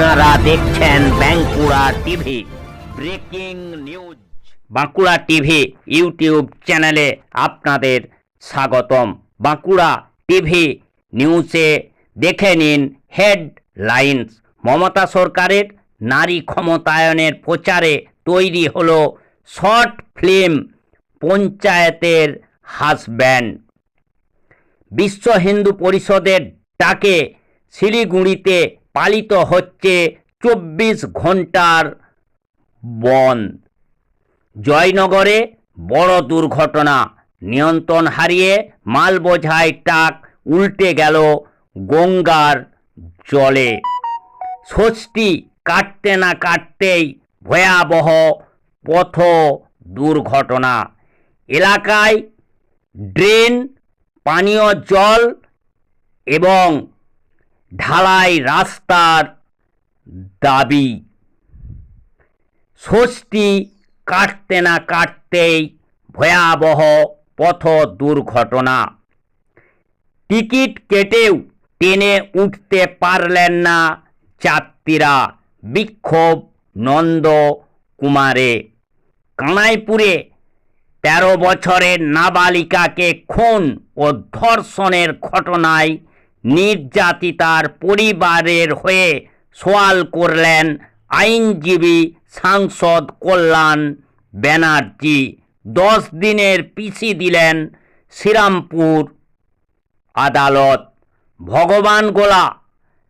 আপনারা দেখছেন Bankura TV, breaking news. Bankura TV YouTube চ্যানেলে আপনাদের স্বাগতম। বাঁকুড়া টিভি নিউজে দেখে নিন হেডলাইন্স। মমতা সরকারের নারী ক্ষমতায়নের প্রচারে তৈরি হলো শর্ট ফিল্ম পঞ্চায়েতের হাসব্যান্ড বিশ্ব হিন্দু পরিষদের ডাকে শিলিগুড়িতে পালিত হচ্ছে চব্বিশ ঘণ্টার বন্ধ জয়নগরে বড় দুর্ঘটনা, নিয়ন্ত্রণ হারিয়ে মাল বোঝাই ট্রাক উল্টে গেল গঙ্গার জলে। ষষ্ঠী কাটতে না কাটতেই ভয়াবহ পথ দুর্ঘটনা। এলাকায় ড্রেন, পানীয় জল এবং ঢালাই রাস্তার দাবি। ষষ্ঠী কাটতে না কাটতেই ভয়াবহ পথ দুর্ঘটনা। টিকিট কেটেও ট্রেনে উঠতে পারলেন না যাত্রীরা, বিক্ষোভ নন্দ কুমারে। কানাইপুরে তেরো বছরের নাবালিকাকে খুন ও ধর্ষণের ঘটনায় নির্যাতিতার পরিবারের হয়ে সওয়াল করলেন আইনজীবী সাংসদ কল্যাণ ব্যানার্জি। দশ দিনের পিসি দিলেন শ্রীরামপুর আদালত। ভগবান গোলা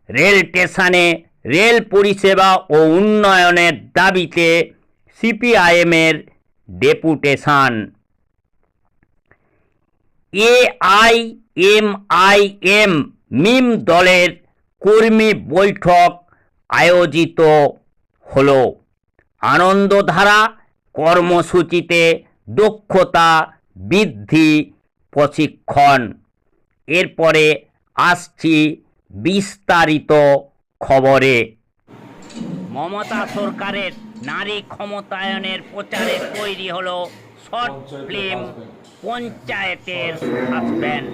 রেল স্টেশনে রেল পরিষেবা ও উন্নয়নের দাবিতে সিপিআইএমের ডেপুটেশন। এআইএমআইএম মিম দলের কর্মী বৈঠক আয়োজিত হলো। আনন্দধারা কর্মসূচিতে দক্ষতা বৃদ্ধি প্রশিক্ষণ। এরপরে আসছি বিস্তারিত খবরে। মমতা সরকারের নারী ক্ষমতায়নের প্রচারে তৈরি হলো শর্ট ফিল্ম পঞ্চায়েতের হাসব্যান্ড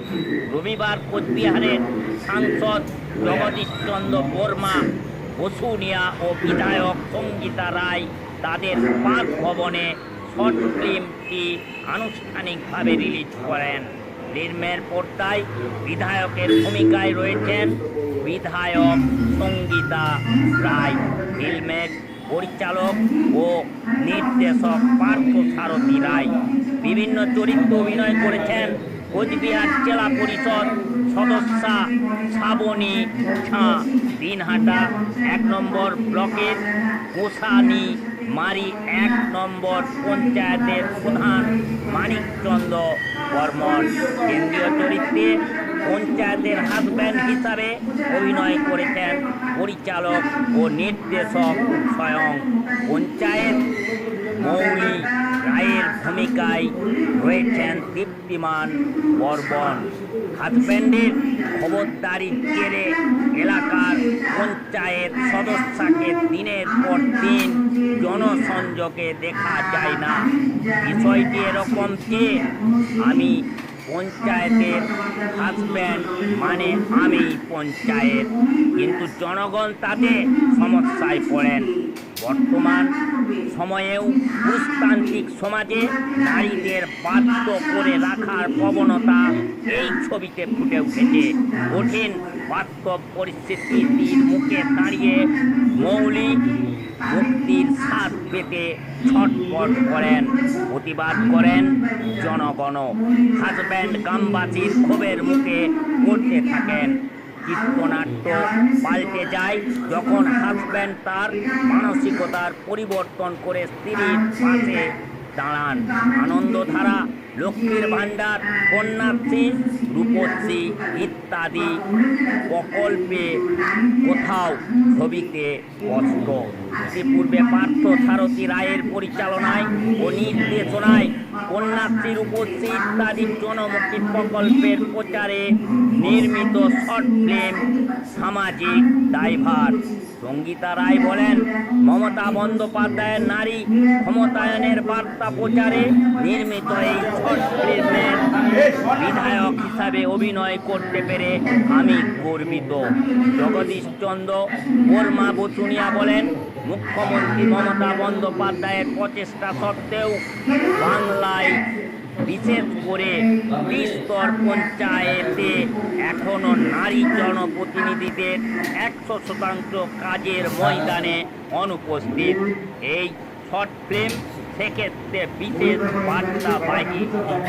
রবিবার কোচবিহারের সাংসদ জগদীশ চন্দ্র বর্মা, বসুনিয়া ও বিধায়ক সঙ্গীতা রায় তাদের বাসভবনে শর্ট ফিল্মটি আনুষ্ঠানিকভাবে রিলিজ করেন। ফিল্মের পর্দায় বিধায়কের ভূমিকায় রয়েছেন বিধায়ক সঙ্গীতা রায়। ফিল্মের পরিচালক ও নির্দেশক পার্থ সারথী রায়। বিভিন্ন চরিত্র অভিনয় করেছেন কোচবিহার জেলা পরিষদ সদস্যা শ্রাবণী ঝাঁ। দিনহাটা এক নম্বর ব্লকের গোসানি মারি এক নম্বর পঞ্চায়েতের প্রধান মানিকচন্দ্র বর্মন। কেন্দ্রীয় চরিত্রে পঞ্চায়েতের হাজব্যান্ড হিসাবে অভিনয় করেছেন পরিচালক ও নির্দেশক স্বয়ং পঞ্চায়েত মৌলি রায়ের ভূমিকায় রয়েছেন দীপ্তিমান বর্বন হাজব্যান্ডের খবরদারির জেরে এলাকার পঞ্চায়েত সদস্যকে দিনের পর দিন জনসংযোগে দেখা যায় না। বিষয়টি এরকম যে আমি পঞ্চায়েতের হাজব্যান্ড মানে আমি পঞ্চায়েত। কিন্তু জনগণ তাতে সমস্যায় পড়েন। বর্তমান সময়েও পুরুষতান্ত্রিক সমাজে নারীদের বাধ্য করে রাখার প্রবণতা এই ছবিতে ফুটে উঠেছে। কঠিন বাস্তব পরিস্থিতির মুখে দাঁড়িয়ে মৌলিক মুক্তির স্বাদ পেতে ছটপট করেন, প্রতিবাদ করেন জনগণ। হাজব্যান্ড গামবাজির ক্ষোভের মুখে করতে থাকেন চিত্রনাট্য পাল্টে যায় যখন হাজব্যান্ড তার মানসিকতার পরিবর্তন করে স্ত্রীর পাশে দাঁড়ান। আনন্দধারা, লক্ষ্মীর ভাণ্ডার, কন্যাশ্রী, রূপশ্রী ইত্যাদি প্রকল্পে কোথাও ছবিতে কষ্ট পূর্বে পার্থ সারথী রায়ের পরিচালনায় ও নির্দেশনায় কন্যাশ্রী রূপশ্রী ইত্যাদি জনমুখী প্রকল্পের প্রচারে নির্মিত শর্ট ফিল্ম সামাজিক দায়ভার সঙ্গীতা রায় বলেন, মমতা বন্দ্যোপাধ্যায়ের নারী ক্ষমতায়নের বার্তা প্রচারে নির্মিত এই ফিল্মের বিধায়ক হিসাবে অভিনয় করতে পেরে আমি গর্বিত। জগদীশ চন্দ্র বর্মা বচুনিয়া বলেন মুখ্যমন্ত্রী মমতা বন্দ্যোপাধ্যায়ের প্রচেষ্টা সত্ত্বেও বাংলায় বিশেষ করে বিস্তর পঞ্চায়েতে এখনও নারী জনপ্রতিনিধিদের একশো শতাংশ কাজের ময়দানে অনুপস্থিত। এই শর্ট ফিল্ম সেক্ষেত্রে বিশেষ বার্তা বার্তাবাহী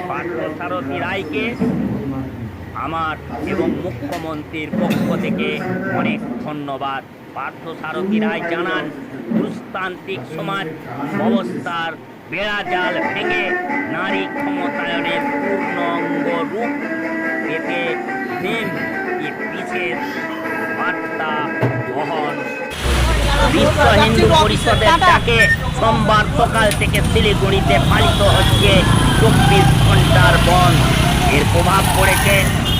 পার্থসারথী রায়কে আমার এবং মুখ্যমন্ত্রীর পক্ষ থেকে অনেক ধন্যবাদ। পার্থ সারথী রায় জানান পুরুষতান্ত্রিক সমাজ ব্যবস্থার বেড়াজাল ভেঙে নারী ক্ষমতায়নের পূর্ণাঙ্গ রূপ পেতে বিশেষ বার্তা বহন। বিশ্ব হিন্দু পরিষদের ডাকে সোমবার সকাল থেকে শিলিগুড়িতে পালিত হচ্ছে চব্বিশ ঘণ্টার বন্ধ এর প্রভাব পড়েছে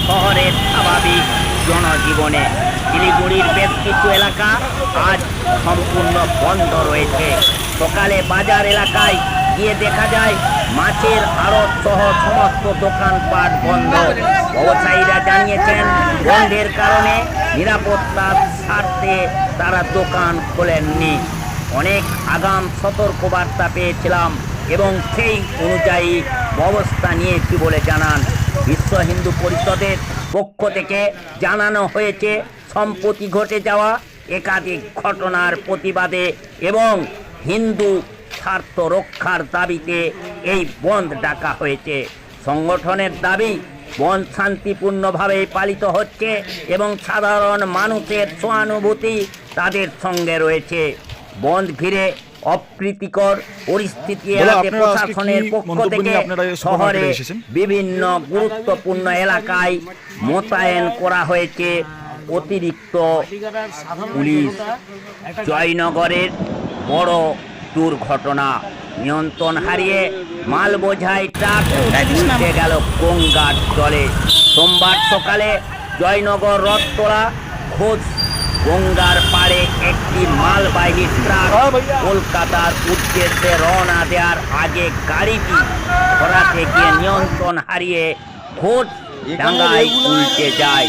শহরের স্বাভাবিক জনজীবনে। শিলিগুড়ির বেশ কিছু এলাকা আজ সম্পূর্ণ বন্ধ রয়েছে। সকালে বাজার এলাকায় গিয়ে দেখা যায়, মাছের আড়ত সহ সমস্ত দোকানপাট বন্ধ। ব্যবসায়ীরা জানিয়েছেন, বন্ধের কারণে নিরাপত্তার স্বার্থে তারা দোকান খোলেননি। অনেক আগাম সতর্কবার্তা পেয়েছিলাম। এবং সেই অনুযায়ী ব্যবস্থা নিয়েছি বলে জানান। বিশ্ব হিন্দু পরিষদের পক্ষ থেকে জানানো হয়েছে, সম্প্রতি ঘটে যাওয়া একাধিক ঘটনার প্রতিবাদে এবং হিন্দু স্বার্থ রক্ষার দাবিতে এই বন্ধ ডাকা হয়েছে। সংগঠনের দাবি বন্ধ শান্তিপূর্ণভাবে পালিত হচ্ছে এবং সাধারণ মানুষের সহানুভূতি তাদের সঙ্গে রয়েছে। বন্ধ ঘিরে অপ্রীতিকর পরিস্থিতি দাদা, এড়াতে আপনারা আজকে কি প্রশাসনের পক্ষ থেকে শহরে বিভিন্ন গুরুত্বপূর্ণ এলাকায় মোতায়েন করা হয়েছে অতিরিক্ত পুলিশ। জয়নগরের বড় দুর্ঘটনা নিয়ন্ত্রণ হারিয়ে মাল বোঝাই ট্রাক উল্টে গেল গঙ্গার জলে। সোমবার সকালে জয়নগর রথতলা খোঁজ গঙ্গার পাড়ে একটি মালবাহী ট্রাক কলকাতার উদ্দেশ্যে রওনা দেওয়ার আগে গাড়িটি ঘোরাতে থেকে নিয়ন্ত্রণ হারিয়ে খোঁজ ডাঙ্গায় উল্টে যায়।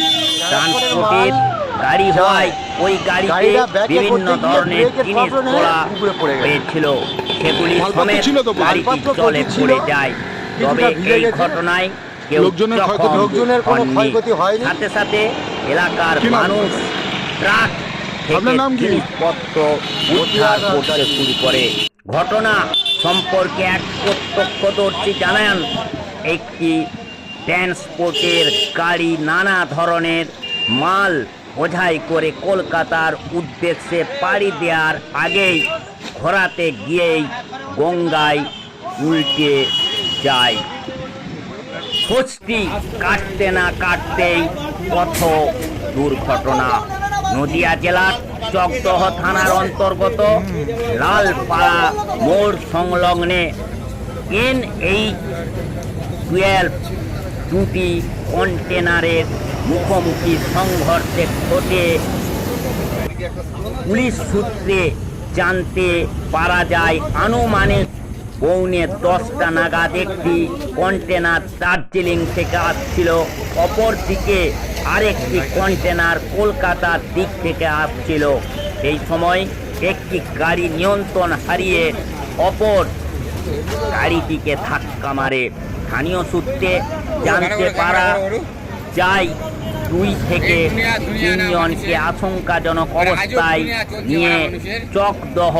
ট্রান্সপোর্টের গাড়ি হওয়ায় ওই গাড়িতে বিভিন্ন ধরনের জিনিস তোলা। হয়েছিল সেগুলি সমেত গাড়িটি জলে পড়ে যায়। তবে এই ঘটনায় কেউ লোকজনের ক্ষয়ক্ষতি-। হয়নি। সাথে সাথে এলাকার মানুষ ট্রাক থেকে আপনার নাম কি? জিনিসপত্র উদ্ধার করতে শুরু করে। ঘটনা সম্পর্কে এক প্রত্যক্ষদর্শী জানান একটি ট্রান্সপোর্টের গাড়ি নানা ধরনের মাল বোঝাই করে কলকাতার উদ্দেশ্যে পাড়ি দেওয়ার আগেই ঘোরাতে গিয়েই গঙ্গায় উল্টে যায়। খোঁজটি কাটতে না কাটতেই পথ দুর্ঘটনা। নদিয়া জেলার চকদহ থানার অন্তর্গত লালপাড়া মোড় সংলগ্নে এন এইচ টুয়েলভ দুটি কন্টেনারের মুখোমুখি সংঘর্ষে ঘটে পুলিশ সূত্রে জানতে পারা যায়, আনুমানিক পৌনে দশটা নাগাদ একটি কন্টেনার দার্জিলিং থেকে আসছিল। অপরদিকে আরেকটি কন্টেনার কলকাতার দিক থেকে আসছিল। এই সময় একটি গাড়ি নিয়ন্ত্রণ হারিয়ে অপর গাড়িটিকে ধাক্কা মারে। স্থানীয় সূত্রে জানতে পারা যায়, দুই থেকে তিনজনকে আশঙ্কাজনক অবস্থায় নিয়ে চকদহ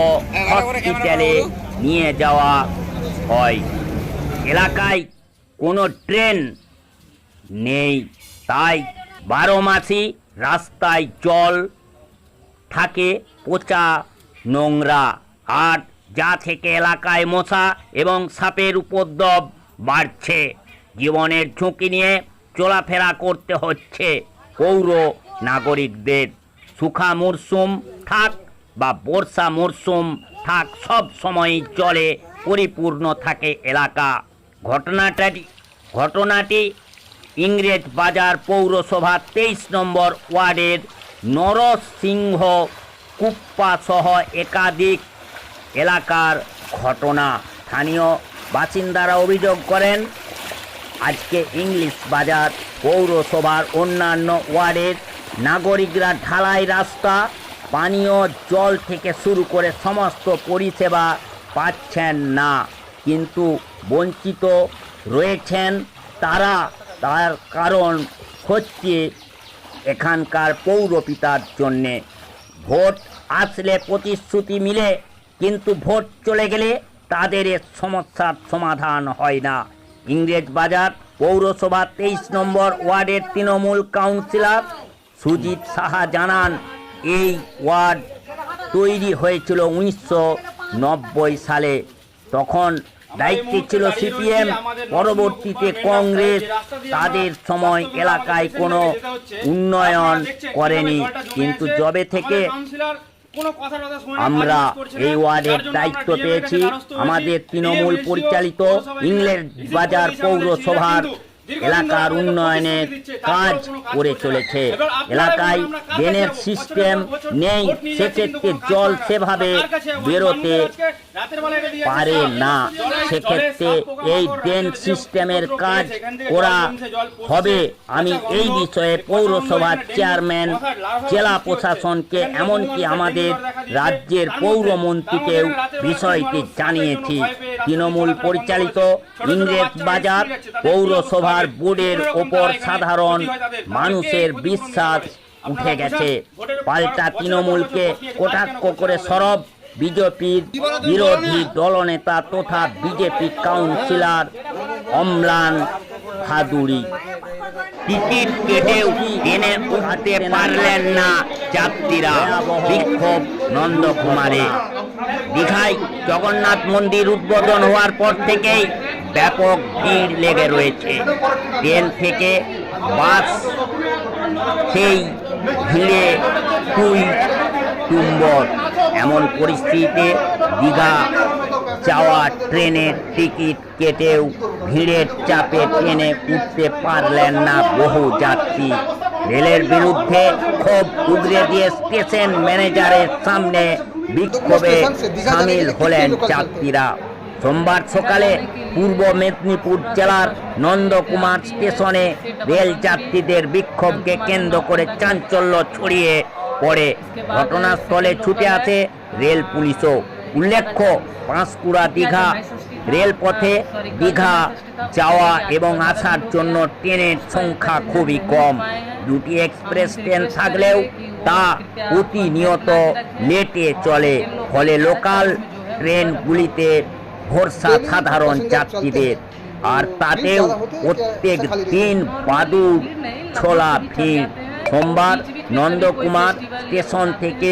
হসপিটালে নিয়ে যাওয়া হয়। এলাকায় কোনো ট্রেন নেই, তাই বারো মাসি রাস্তায় জল থাকে পচা নোংরা। আর যা থেকে এলাকায় মশা এবং সাপের উপদ্রব বাড়ছে, জীবনের ঝুঁকি নিয়ে চলাফেরা করতে হচ্ছে পৌর নাগরিকদের। সুখা মরশুম থাক বা বর্ষা মরশুম থাক সব সময় জলে পরিপূর্ণ থাকে এলাকা। ঘটনাটাটি ঘটনাটি ইংরেজ বাজার পৌরসভা তেইশ নম্বর ওয়ার্ডের নরসিংহ কুপ্পা সহ একাধিক এলাকার ঘটনা। স্থানীয় বাসিন্দারা অভিযোগ করেন, আজকে ইংলিশ বাজার পৌরসভার অন্যান্য ওয়ার্ডের নাগরিকরা ঢালাই রাস্তা পানীয় জল থেকে শুরু করে সমস্ত পরিষেবা পাচ্ছেন না। কিন্তু বঞ্চিত রয়েছেন তারা, তার কারণ হচ্ছে এখানকার পৌরপিতার জন্যে। ভোট আসলে প্রতিশ্রুতি মিলে, কিন্তু ভোট চলে গেলে তাদের সমস্যার সমাধান হয় না। ইংরেজ বাজার পৌরসভা তেইশ নম্বর ওয়ার্ডের তৃণমূল কাউন্সিলর সুজিত সাহা জানান এই ওয়ার্ড তৈরি হয়েছিল উনিশশো নব্বই সালে। তখন দায়িত্বে ছিল সিপিএম, পরবর্তীতে কংগ্রেস। তাদের সময় এলাকায় কোনো উন্নয়ন করেনি। কিন্তু জবে থেকে আমরা এই ওয়ার্ডের দায়িত্ব পেয়েছি, আমাদের তৃণমূল পরিচালিত ইংল্যান্ড বাজার পৌরসভার এলাকার উন্নয়নের কাজ করে চলেছে। এলাকায় ড্রেনের সিস্টেম নেই সেক্ষেত্রে জল সেভাবে বেরোতে পারে না। সেক্ষেত্রে এই ড্রেন সিস্টেমের কাজ করা হবে। আমি এই বিষয়ে পৌরসভার চেয়ারম্যান জেলা প্রশাসনকে এমনকি আমাদের রাজ্যের পৌরমন্ত্রীকেও বিষয়টি জানিয়েছি। তৃণমূল পরিচালিত ইংরেজ বাজার পৌরসভার বোর্ডের ওপর সাধারণ মানুষের বিশ্বাস উঠে গেছে। পাল্টা তৃণমূলকে কটাক্ষ করে সরব বিজেপির বিরোধী দলনেতা তথা BJP councillor Amlan Bhaduri. Ticket কেটেও ট্রেনে উঠতে পারলেন না যাত্রীরা। বিক্ষোভ নন্দকুমারে। দীঘায় জগন্নাথ মন্দির উদ্বোধন হওয়ার পর থেকেই ব্যাপক ভিড় লেগে রয়েছে। ট্রেন থেকে বাস সেই ভিড়ে তুই টুম্বর এমন পরিস্থিতিতে দীঘা যাওয়া ট্রেনের টিকিট কেটেও ভিড়ের চাপে ট্রেনে উঠতে পারলেন না বহু যাত্রী। রেলের বিরুদ্ধে ক্ষোভ উগরে দিয়ে স্টেশন ম্যানেজারের সামনে বিক্ষোভে সামিল হলেন যাত্রীরা। সোমবার সকালে পূর্ব মেদিনীপুর জেলার নন্দকুমার স্টেশনে রেল যাত্রীদের বিক্ষোভকে কেন্দ্র করে চাঞ্চল্য ছড়িয়ে পড়ে। ঘটনাস্থলে ছুটে আসে রেল পুলিশও। উল্লেখ্য, পাঁশকুড়া দীঘা রেলপথে দীঘা যাওয়া এবং আসার জন্য ট্রেনের সংখ্যা খুবই কম। দুটি এক্সপ্রেস ট্রেন থাকলেও তা প্রতিনিয়ত লেটে চলে। ফলে লোকাল ট্রেনগুলিতে ভরসা সাধারণ যাত্রীদের। আর তাতেও প্রত্যেক দিন বাদুর ছোলা ভিড় সোমবার নন্দকুমার স্টেশন থেকে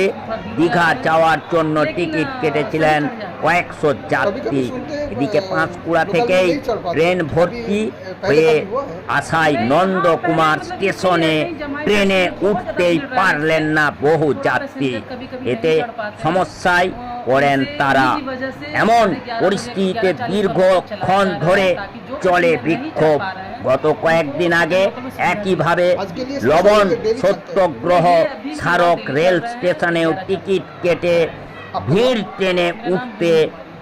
দীঘা যাওয়ার জন্য টিকিট কেটেছিলেন কয়েকশো যাত্রী। এদিকে পাঁশকুড়া থেকেই ট্রেন ভর্তি হয়ে আসায় নন্দকুমার স্টেশনে ট্রেনে উঠতেই পারলেন না বহু যাত্রী। এতে সমস্যায় পড়েন তারা। এমন পরিস্থিতিতে দীর্ঘক্ষণ ধরে চলে বিক্ষোভ। গত কয়েকদিন আগে একইভাবে লবণ সত্যগ্রহ স্মারক রেল স্টেশনেও টিকিট কেটে ভিড় ট্রেনে উঠতে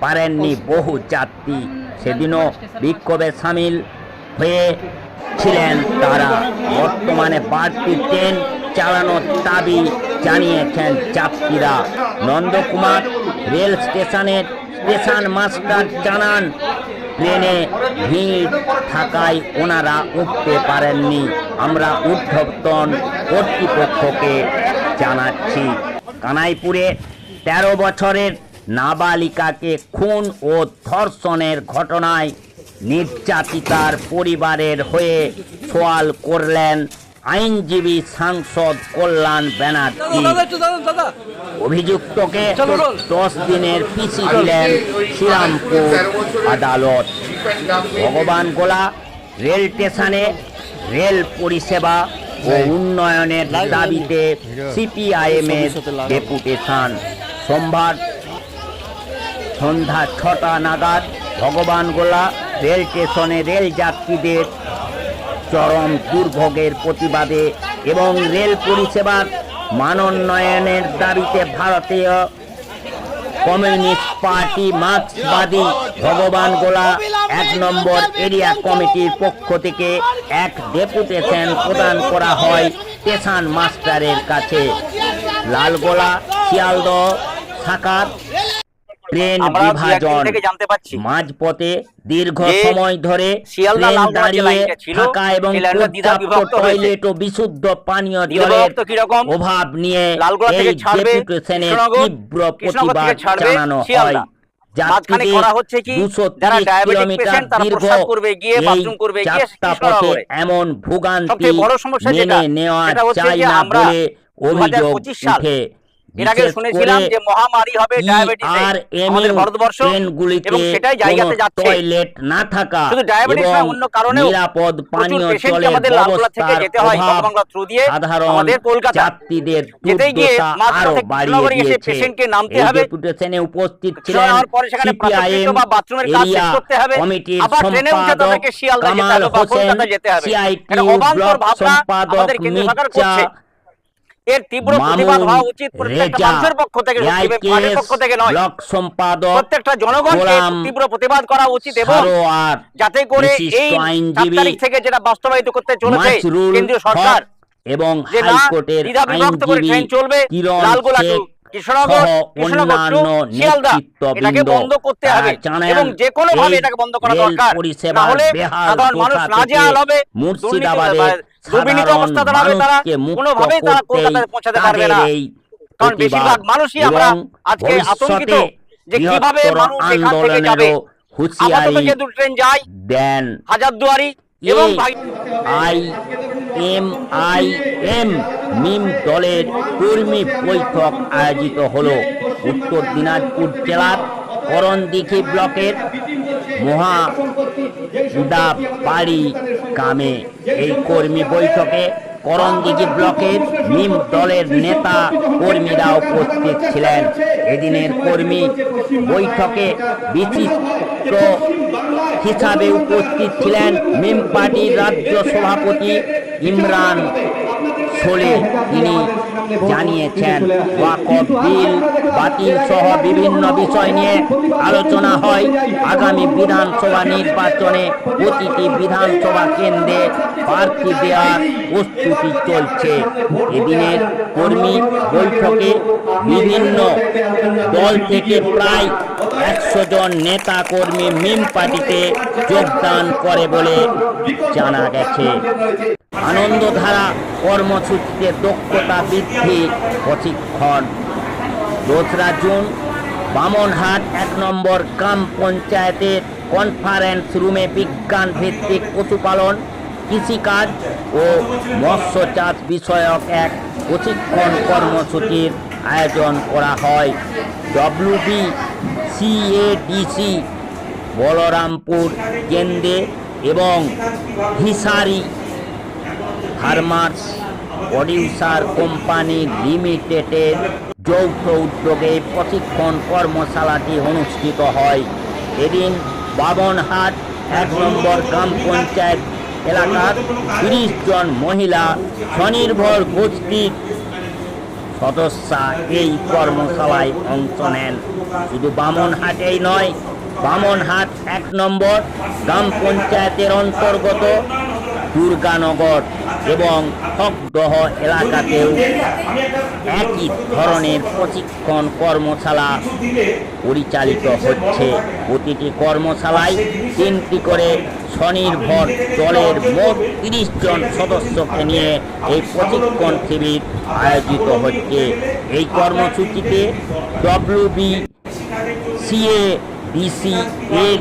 পারেননি বহু যাত্রী। সেদিনও বিক্ষোভে সামিল হয়ে ছিলেন তারা। বর্তমানে বাড়তি ট্রেন চালানোর দাবি জানিয়েছেন যাত্রীরা নন্দকুমার রেল স্টেশনের স্টেশন মাস্টার জানান ট্রেনে ভিড় থাকায় ওনারা উঠতে পারেননি। আমরা ঊর্ধ্বতন কর্তৃপক্ষকে জানাচ্ছি। কানাইপুরে তেরো বছরের নাবালিকাকে খুন ও ধর্ষণের ঘটনায় নির্যাতিতার পরিবারের হয়ে সোয়াল করলেন আইনজীবী সাংসদ কল্যাণ ব্যানার্জি। অভিযুক্তকে দশ দিনের পিসি দিলেন শ্রীরামপুর আদালত। ভগবান গোলা রেল স্টেশনে রেল পরিষেবা ও উন্নয়নের দাবিতে সিপিআইএম এর ডেপুটেশন। সোমবার সন্ধ্যা ছটা নাগাদ ভগবান গোলা রেল স্টেশনে রেল যাত্রীদের চরম দুর্ভোগের প্রতিবাদে এবং রেল পরিষেবার মানোন্নয়নের দাবিতে ভারতীয় কমিউনিস্ট পার্টি মার্ক্সবাদী ভগবান গোলা এক নম্বর এরিয়া কমিটির পক্ষ থেকে এক ডেপুটেশন প্রদান করা হয় স্টেশন মাস্টারের কাছে। লালগোলা, শিয়ালদহ শাখার ট্রেন বিভাজন। মাঝপথে দীর্ঘ সময় ধরে ট্রেন দাঁড়িয়ে থাকা এবং। টয়লেট ও বিশুদ্ধ পানীয় জলের অভাব নিয়ে এই ডেপুটেশনের তীব্র প্রতিবাদ জানানো হয়। মাঝখানে করা হচ্ছে কি যারা ডায়াবেটিক পেশেন্ট তারা প্রস্রাব করবে গিয়ে বাথরুম করবে গিয়ে যাত্রা এমন ভোগান্তি বড় সমস্যা যেটা, নেওয়া সেটা হচ্ছে যে আমরা অভিযোগ উঠে এর আগে শুনেছিলাম যে মহামারী হবে ডায়াবেটিস আর আমাদের ভারতবর্ষ এবং সেটাই জায়গাতে যাচ্ছে টয়লেট না থাকা শুধু ডায়াবেটিস এবং অন্য কারণেও নিরাপদ পানীয় জলের আমাদের লালগোলা থেকে যেতে হয় অভাব থ্রু দিয়ে আমাদের কলকাতা যাত্রীদের যেতে গিয়ে দুর্দশা বাড়িয়ে দিয়েছে পেশেন্টকে নামতে হবে। ডেপুটেশনে উপস্থিত ছিলেন পরে সেখানে প্রাথমিক বা বাথরুমের কাজ শেষ করতে হবে। আবার ট্রেনে উঠে তাদেরকে শিয়ালদা যেতে হবে বা কলকাতা যেতে হবে। এটা অবান্তর ভাবনা আমাদের কেন্দ্রীয় সরকার করছে। এর তীব্র প্রতিবাদ হওয়া উচিত প্রত্যেকটা মানুষের পক্ষ থেকে পার্টির পক্ষ থেকে নয়। ব্লক সম্পাদক প্রত্যেকটা জনগণকে তীব্র প্রতিবাদ করা উচিত এবং যাতে করে এই তারিখ থেকে যেটা বাস্তবায়িত করতে চলেছে কেন্দ্রীয় সরকার এবং হাইকোর্টের আইনজীবী কিরণ শেখ অন্যান্য নেতৃত্ববৃন্দ জানান রেল পরিষেবার বেহাল দশা থেকে মুর্শিদাবাদের সাধারণ মানুষকে মুক্ত করতেই তাদের এই প্রতিবাদ এবং ভবিষ্যতে বৃহত্তর আন্দোলনেরও হুঁশিয়ারি দেন I M I M MIM দলের কর্মী বৈঠক আয়োজিত হল। উত্তর দিনাজপুর জেলার করণদিঘি ব্লকের মহা পাড়ি গ্রামে। এই কর্মী বৈঠকে করণদিঘি ব্লকের মিম দলের নেতা কর্মীরা উপস্থিত ছিলেন। এদিনের কর্মী বৈঠকে বিচিত্র হিসাবে উপস্থিত ছিলেন মিম পার্টির রাজ্য সভাপতি ইমরান সোলে তিনি জানিয়েছেন, ওয়াকফ বিল বাতিল সহ বিভিন্ন বিষয় নিয়ে আলোচনা হয়। আগামী বিধানসভা নির্বাচনে প্রতিটি বিধানসভা কেন্দ্রে প্রার্থী দেওয়ার প্রস্তুতি চলছে। এদিনের কর্মী বৈঠকে বিভিন্ন দল থেকে প্রায় একশো জন নেতা কর্মী মিম পার্টিতে যোগদান করে বলে জানা গেছে। আনন্দধারা কর্মসূচিতে দক্ষতা বৃদ্ধি প্রশিক্ষণ। দোসরা জুন, বামনহাট, এক নম্বর গ্রাম পঞ্চায়েতের কনফারেন্স রুমে বিজ্ঞান ভিত্তিক পশুপালন, কৃষিকাজ ও মৎস্য চাষ বিষয়ক এক প্রশিক্ষণ কর্মসূচির আয়োজন করা হয়। ডব্লিউবি সিএডিসি বলরামপুর কেন্দ্রে এবং হিসারি ফার্মার্স প্রডিউসার কোম্পানি লিমিটেডের যৌথ উদ্যোগে প্রশিক্ষণ কর্মশালাটি অনুষ্ঠিত হয়। এদিন বাবনহাট এক নম্বর গ্রাম পঞ্চায়েত এলাকার তিরিশ জন মহিলা স্বনির্ভর গোষ্ঠীর সদস্যা এই কর্মশালায় অংশ নেন। শুধু বামনহাটেই নয়, বামনহাট এক নম্বর গ্রাম পঞ্চায়েতের অন্তর্গত দুর্গানগর এবং হকদহ এলাকাতেও একই ধরনের প্রশিক্ষণ কর্মশালা পরিচালিত হচ্ছে। প্রতিটি কর্মশালায় তিনটি করে স্বনির্ভর দলের মোট তিরিশ জন সদস্যকে নিয়ে এই প্রশিক্ষণ শিবির আয়োজিত হচ্ছে। এই কর্মসূচিতে ডব্লিউবি সিএ ডিসি এর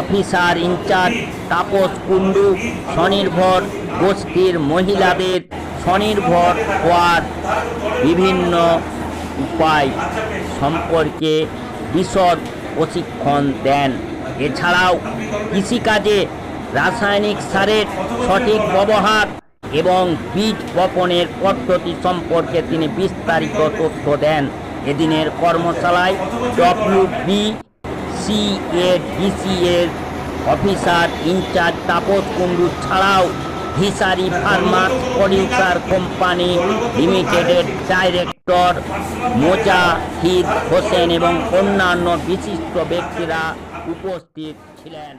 officer in charge Tapas Kundu, স্বনির্ভর গোষ্ঠীর মহিলাদের স্বনির্ভর হওয়ার বিভিন্ন উপায় সম্পর্কে বিশদ প্রশিক্ষণ দেন। এছাড়াও কৃষিকাজে রাসায়নিক সারের সঠিক ব্যবহার এবং বীজ বপনের পদ্ধতি সম্পর্কে তিনি বিস্তারিত তথ্য দেন। এদিনের কর্মশালায় ডব্লিউ বি ডিসিএর এর অফিসার ইনচার্জ তাপস কুণ্ডু ছাড়াও হিসারি ফার্মা প্রডিউসার কোম্পানি লিমিটেডের ডাইরেক্টর মোজাহিদ হোসেন এবং অন্যান্য বিশিষ্ট ব্যক্তিরা উপস্থিত ছিলেন।